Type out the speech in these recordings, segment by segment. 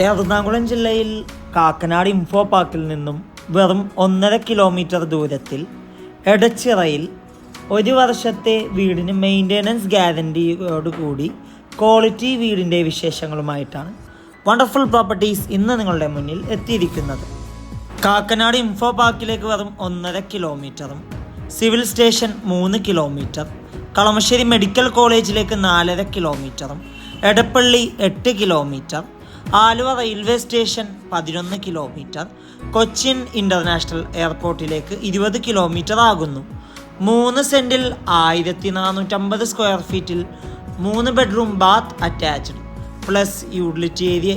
എറണാകുളം ജില്ലയിൽ കാക്കനാട് ഇൻഫോ പാർക്കിൽ നിന്നും വെറും ഒന്നര കിലോമീറ്റർ ദൂരത്തിൽ എടച്ചിറയിൽ ഒരു വർഷത്തെ വീടിന് മെയിന്റെനൻസ് ഗ്യാരന്റിയോടുകൂടി ക്വാളിറ്റി വീടിന്റെ വിശേഷങ്ങളുമായിട്ടാണ് വണ്ടർഫുൾ പ്രോപ്പർട്ടീസ് ഇന്ന് നിങ്ങളുടെ മുന്നിൽ എത്തിയിരിക്കുന്നത്. കാക്കനാട് ഇൻഫോ പാർക്കിലേക്ക് വെറും ഒന്നര കിലോമീറ്ററും സിവിൽ സ്റ്റേഷൻ മൂന്ന് കിലോമീറ്റർ കളമശ്ശേരി മെഡിക്കൽ കോളേജിലേക്ക് നാലര കിലോമീറ്ററും എടപ്പള്ളി എട്ട് കിലോമീറ്റർ ആലുവ റെയിൽവേ സ്റ്റേഷൻ പതിനൊന്ന് കിലോമീറ്റർ കൊച്ചിൻ ഇന്റർനാഷണൽ എയർപോർട്ടിലേക്ക് ഇരുപത് കിലോമീറ്റർ ആകുന്നു. മൂന്ന് സെന്റിൽ ആയിരത്തി നാനൂറ്റമ്പത് സ്ക്വയർ ഫീറ്റിൽ മൂന്ന് bedroom bath attached. Plus utility area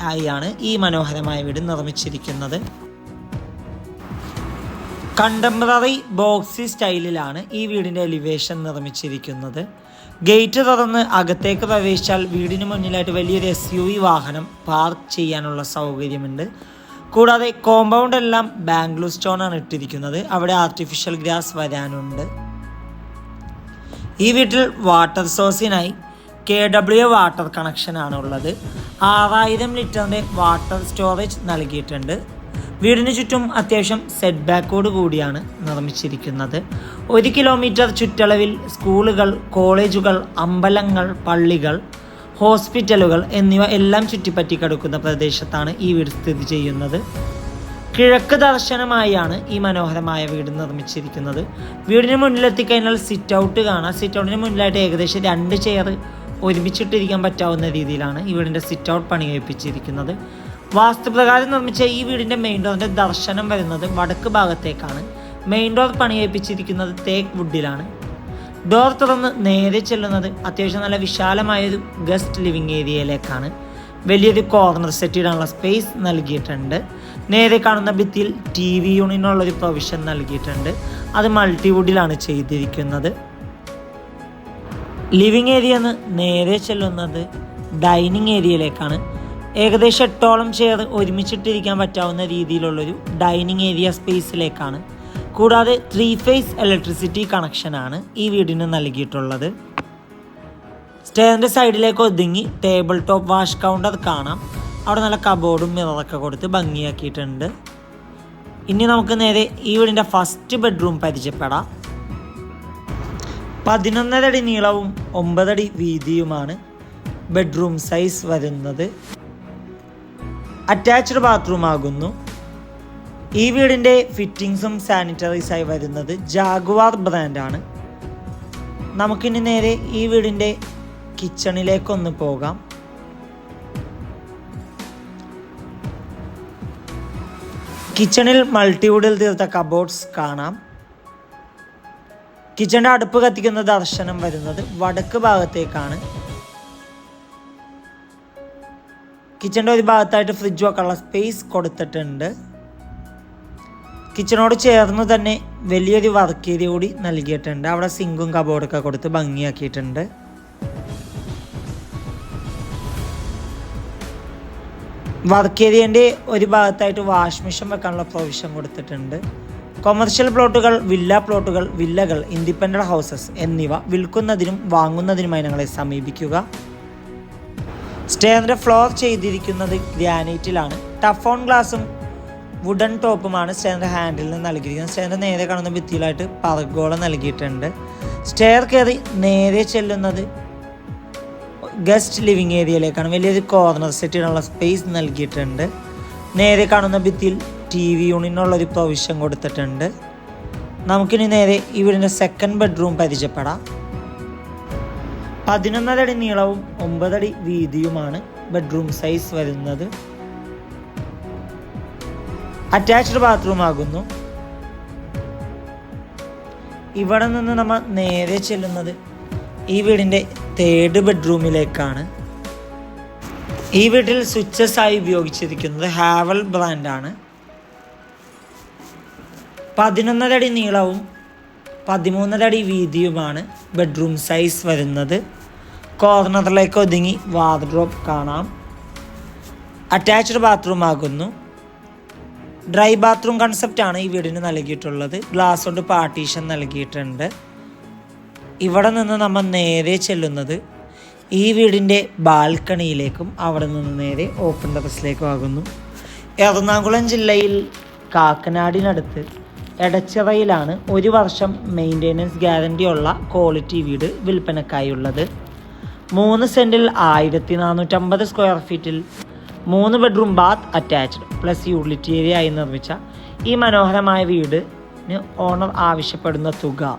ആയാണ് ഈ മനോഹരമായ വീട് നിർമ്മിച്ചിരിക്കുന്നത്. കണ്ടംപററി ബോക്സി സ്റ്റൈലിലാണ് ഈ വീടിന്റെ എലിവേഷൻ നിർമ്മിച്ചിരിക്കുന്നത്. ഗേറ്റ് തുറന്ന് അകത്തേക്ക് പ്രവേശിച്ചാൽ വീടിന് മുന്നിലായിട്ട് വലിയൊരു എസ് യു വി വാഹനം പാർക്ക് ചെയ്യാനുള്ള സൗകര്യമുണ്ട്. കൂടാതെ കോമ്പൗണ്ട് എല്ലാം ബാംഗ്ലൂർ സ്റ്റോൺ ആണ് ഇട്ടിരിക്കുന്നത്. അവിടെ ആർട്ടിഫിഷ്യൽ ഗ്രാസ് വരാനുണ്ട്. ഈ വീട്ടിൽ വാട്ടർ സോഴ്സിനായി കെ ഡബ്ല്യു വാട്ടർ കണക്ഷനാണ് ഉള്ളത്. ആറായിരം ലിറ്ററിന്റെ വാട്ടർ സ്റ്റോറേജ് നൽകിയിട്ടുണ്ട്. വീടിന് ചുറ്റും അത്യാവശ്യം സെറ്റ് ബാക്കോട് കൂടിയാണ് നിർമ്മിച്ചിരിക്കുന്നത്. ഒരു കിലോമീറ്റർ ചുറ്റളവിൽ സ്കൂളുകൾ കോളേജുകൾ അമ്പലങ്ങൾ പള്ളികൾ ഹോസ്പിറ്റലുകൾ എന്നിവ എല്ലാം ചുറ്റിപ്പറ്റി കിടക്കുന്ന പ്രദേശത്താണ് ഈ വീട് സ്ഥിതി ചെയ്യുന്നത്. കിഴക്ക് ദർശനമായാണ് ഈ മനോഹരമായ വീട് നിർമ്മിച്ചിരിക്കുന്നത്. വീടിന് മുന്നിലെത്തിക്കഴിഞ്ഞാൽ സിറ്റ് ഔട്ട് കാണാം. സിറ്റ് ഔട്ടിന് മുന്നിലായിട്ട് ഏകദേശം രണ്ട് ചെയർ ഒരുമിച്ചിട്ടിരിക്കാൻ പറ്റാവുന്ന രീതിയിലാണ് ഈ വീടിന്റെ സിറ്റ് ഔട്ട് പണി കഴിപ്പിച്ചിരിക്കുന്നത് വാസ്തുപ്രകാരം നിർമ്മിച്ച ഈ വീടിന്റെ മെയിൻ ഡോറിന്റെ ദർശനം വരുന്നത് വടക്ക് ഭാഗത്തേക്കാണ്. മെയിൻ ഡോർ പണിയേപ്പിച്ചിരിക്കുന്നത് തേക്ക് വുഡിലാണ് ഡോർ തുറന്ന് നേരെ ചെല്ലുന്നത് അത്യാവശ്യം നല്ല വിശാലമായൊരു ഗസ്റ്റ് ലിവിങ് ഏരിയയിലേക്കാണ് വലിയൊരു കോർണർ സെറ്റ് ഇടാനുള്ള സ്പേസ് നൽകിയിട്ടുണ്ട്. നേരെ കാണുന്ന ഭിത്തിയിൽ ടി വി യൂണിനുള്ളൊരു പ്രൊവിഷൻ നൽകിയിട്ടുണ്ട്. അത് മൾട്ടിവുഡിലാണ് ചെയ്തിരിക്കുന്നത്. ലിവിങ് ഏരിയ നിന്ന് നേരെ ചെല്ലുന്നത് ഡൈനിങ് ഏരിയയിലേക്കാണ് ഏകദേശം എട്ടോളം ചെയർ ഒരുമിച്ചിട്ടിരിക്കാൻ പറ്റാവുന്ന രീതിയിലുള്ളൊരു ഡൈനിങ് ഏരിയ സ്പേസിലേക്കാണ് കൂടാതെ ത്രീ ഫേസ് ഇലക്ട്രിസിറ്റി കണക്ഷനാണ് ഈ വീടിന് നൽകിയിട്ടുള്ളത്. സ്റ്റേറിന്റെ സൈഡിലേക്ക് ഒതുങ്ങി ടേബിൾ ടോപ്പ് വാഷ് കൗണ്ടർ കാണാം. അവിടെ നല്ല കബോർഡും മിററൊക്കെ കൊടുത്ത് ഭംഗിയാക്കിയിട്ടുണ്ട്. ഇനി നമുക്ക് നേരെ ഈ വീടിന്റെ ഫസ്റ്റ് ബെഡ്റൂം പരിചയപ്പെടാം. പതിനൊന്നര അടി നീളവും ഒമ്പതടി വീതിയുമാണ് ബെഡ്റൂം സൈസ് വരുന്നത്. അറ്റാച്ച്ഡ് ബാത്റൂം ആകുന്നു. ഈ വീടിന്റെ ഫിറ്റിങ്സും സാനിറ്ററീസായി വരുന്നത് ജാഗുവാർ ബ്രാൻഡാണ് നമുക്കിനി നേരെ ഈ വീടിന്റെ കിച്ചണിലേക്കൊന്ന് പോകാം. കിച്ചണിൽ മൾട്ടിവുഡിൽ തീർത്ത കബോർഡ്സ് കാണാം. കിച്ചണിന്റെ അടുപ്പ് കത്തിക്കുന്ന ദർശനം വരുന്നത് വടക്ക് ഭാഗത്തേക്കാണ്. കിച്ചണിന്റെ ഒരു ഭാഗത്തായിട്ട് ഫ്രിഡ്ജ് വെക്കാനുള്ള സ്പേസ് കൊടുത്തിട്ടുണ്ട്. കിച്ചണോട് ചേർന്ന് തന്നെ വലിയൊരു വർക്ക് ഏരിയ കൂടി നൽകിയിട്ടുണ്ട്. അവിടെ സിങ്കും കബോർഡൊക്കെ കൊടുത്ത് ഭംഗിയാക്കിയിട്ടുണ്ട്. വർക്ക് ഏരിയന്റെ ഒരു ഭാഗത്തായിട്ട് വാഷ് മെഷീൻ വെക്കാനുള്ള പ്രൊവിഷൻ കൊടുത്തിട്ടുണ്ട്. കൊമേഴ്ഷ്യൽ പ്ലോട്ടുകൾ വില്ല പ്ലോട്ടുകൾ വില്ലകൾ ഇൻഡിപെൻഡന്റ് ഹൗസസ് എന്നിവ വിൽക്കുന്നതിനും വാങ്ങുന്നതിനുമായി ഞങ്ങളെ സമീപിക്കുക. സ്റ്റെയറിന്റെ ഫ്ലോർ ചെയ്തിരിക്കുന്നത് ഗ്രാനൈറ്റിലാണ്. ടഫ് ടഫോൺ ഗ്ലാസും വുഡൻ ടോപ്പുമാണ് സ്റ്റേറിന്റെ ഹാൻഡിൽ നിന്ന് നൽകിയിരിക്കുന്നത്. സ്റ്റെയറിന്റെ നേരെ കാണുന്ന ഭിത്തിയിലായിട്ട് പറഗോളം നൽകിയിട്ടുണ്ട്. സ്റ്റെയർ കയറി നേരെ ചെല്ലുന്നത് ഗസ്റ്റ് ലിവിങ് ഏരിയയിലേക്കാണ്. വലിയൊരു കോർണർ സെറ്റിനുള്ള സ്പേസ് നൽകിയിട്ടുണ്ട്. നേരെ കാണുന്ന ഭിത്തിയിൽ ടി വി യൂണിനുള്ളൊരു പ്രൊവിഷൻ കൊടുത്തിട്ടുണ്ട്. നമുക്കിനി നേരെ ഇവിടിന്റെ സെക്കൻഡ് ബെഡ്റൂം പരിചയപ്പെടാം. പതിനൊന്നര അടി നീളവും ഒമ്പതടി വീതിയുമാണ് ബെഡ്റൂം സൈസ് വരുന്നത്. അറ്റാച്ച്ഡ് ബാത്റൂം ആകുന്നു. ഇവിടെ നിന്ന് നമ്മൾ നേരെ ചെല്ലുന്നത് ഈ വീടിന്റെ തേർഡ് ബെഡ്റൂമിലേക്കാണ്. ഈ വീട്ടിൽ സ്വിച്ചസ് ആയി ഉപയോഗിച്ചിരിക്കുന്നത് ഹാവൽ ബ്രാൻഡാണ്. പതിനൊന്നരടി നീളവും പതിമൂന്നര അടി വീതിയുമാണ് ബെഡ്റൂം സൈസ് വരുന്നത്. കോർണറിലേക്ക് ഒതുങ്ങി വാർഡ്രോബ് കാണാം. അറ്റാച്ച്ഡ് ബാത്റൂം ആകുന്നു. ഡ്രൈ ബാത്റൂം കൺസെപ്റ്റാണ് ഈ വീടിന് നൽകിയിട്ടുള്ളത്. ഗ്ലാസ് കൊണ്ട് പാർട്ടീഷൻ നൽകിയിട്ടുണ്ട്. ഇവിടെ നിന്ന് നമ്മൾ നേരെ ചെല്ലുന്നത് ഈ വീടിന്റെ ബാൽക്കണിയിലേക്കും അവിടെ നിന്ന് നേരെ ഓപ്പൺ ടെറസിലേക്കും ആകുന്നു. എറണാകുളം ജില്ലയിൽ കാക്കനാടിനടുത്ത് എടച്ചിറയിലാണ് ഒരു വർഷം മെയിന്റെനൻസ് ഗ്യാരണ്ടി ഉള്ള ക്വാളിറ്റി വീട് വിൽപ്പനക്കായുള്ളത്. മൂന്ന് സെന്റിൽ ആയിരത്തി നാനൂറ്റമ്പത് സ്ക്വയർ ഫീറ്റിൽ മൂന്ന് bedroom bath attached plus utility area ആയി നിർമ്മിച്ച ഈ മനോഹരമായ വീടിന് ഓണർ ആവശ്യപ്പെടുന്ന തുക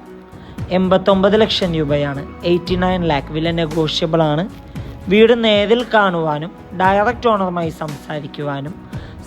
എൺപത്തൊമ്പത് ലക്ഷം രൂപയാണ്. എയ്റ്റി നയൻ ലാക്ക് വില നെഗോഷ്യബിളാണ് വീട് നേരിൽ കാണുവാനും ഡയറക്റ്റ് ഓണറുമായി സംസാരിക്കുവാനും